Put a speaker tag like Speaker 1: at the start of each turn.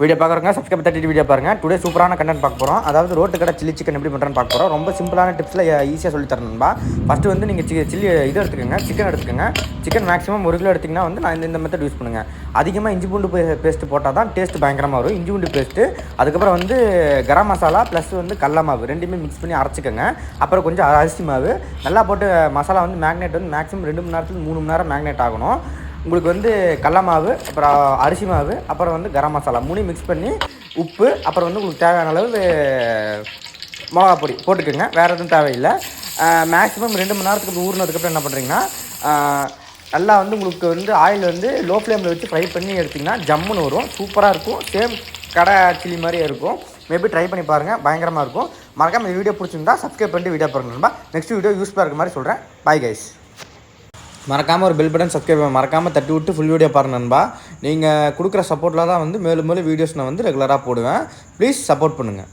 Speaker 1: Video பார்க்குறவங்க subscribe தட்டிட்டு video பாருங்க. டுடே சூப்பரான கண்டென்ட் பார்க்க போகிறோம் அதாவது ரோட்டு கடை சில்லி சிக்கன் எப்படி பண்ணுறேன்னு பார்க்க போகிறோம் ரொம்ப சிம்பிளான டிப்ஸில் ஈஸியாக சொல்லி தரணும்பா ஃபஸ்ட்டு வந்து நீங்கள் சி சில்லி இது எடுத்துக்கோங்க. சிக்கன் எடுத்துக்கோங்க. சிக்கன் மேக்ஸிமம் ஒரு கிலோ எடுத்திங்கன்னா வந்து நான் இந்த மெத்தட் யூஸ் பண்ணுங்கள் அதிகமாக இஞ்சி பூண்டு பேஸ்ட்டு போட்டால் தான் டேஸ்ட் பயங்கரமாக வரும். இஞ்சி பூண்டு பேஸ்ட்டு அதுக்கப்புறம் வந்து கரம் மசாலா ப்ளஸ் வந்து கடல மாவு ரெண்டுமே மிக்ஸ் பண்ணி அரைச்சிக்கோங்க. அப்புறம் கொஞ்சம் அரிசி மாவு. நல்லா போட்டு மசாலா வந்து மேக்னேட் வந்து மேக்ஸிமம் ரெண்டு மணி நேரத்துக்கு மூணு மணி நேரம் மேக்னேட் ஆகணும். உங்களுக்கு வந்து கடல மாவு அப்புறம் அரிசி மாவு அப்புறம் வந்து கரம் மசாலா மூணையும் மிக்ஸ் பண்ணி உப்பு அப்புறம் வந்து உங்களுக்கு தேவையான அளவு மிளகா பொடி போட்டுக்கோங்க. வேறு எதுவும் தேவையில்லை. மேக்ஸிமம் ரெண்டு மணி நேரத்துக்கு ஊறினதுக்கப்புறம் என்ன பண்ணுறீங்கன்னா நல்லா வந்து உங்களுக்கு வந்து ஆயில் வந்து லோ ஃப்ளேமில் வச்சு ஃப்ரை பண்ணி எடுத்திங்கன்னா ஜம்முன்னு வரும். சூப்பராக இருக்கும். சேம் கடை சில்லி மாதிரியே இருக்கும். மேபி ட்ரை பண்ணி பாருங்கள் பயங்கரமாக இருக்கும். மறக்காமல் இந்த வீடியோ பிடிச்சிருந்தா சப்ஸ்கிரைப் பண்ணிட்டு வீடியோ பாருங்க நெக்ஸ்ட் வீடியோ யூஸ்ஃபுல்லாக இருக்க மாதிரி சொல்கிறேன் பை கைஸ் மறக்காமல் ஒரு பெல் பட்டன் சப்ஸ்கிரைப் மறக்காமல் தட்டி விட்டு ஃபுல் வீடியோ பாருங்க நண்பா. நீங்கள் கொடுக்குற சப்போர்ட்டில் தான் வந்து மேலும் மேலும் வீடியோஸ் நான் வந்து ரெகுலராக போடுவேன். ப்ளீஸ் சப்போர்ட் பண்ணுங்கள்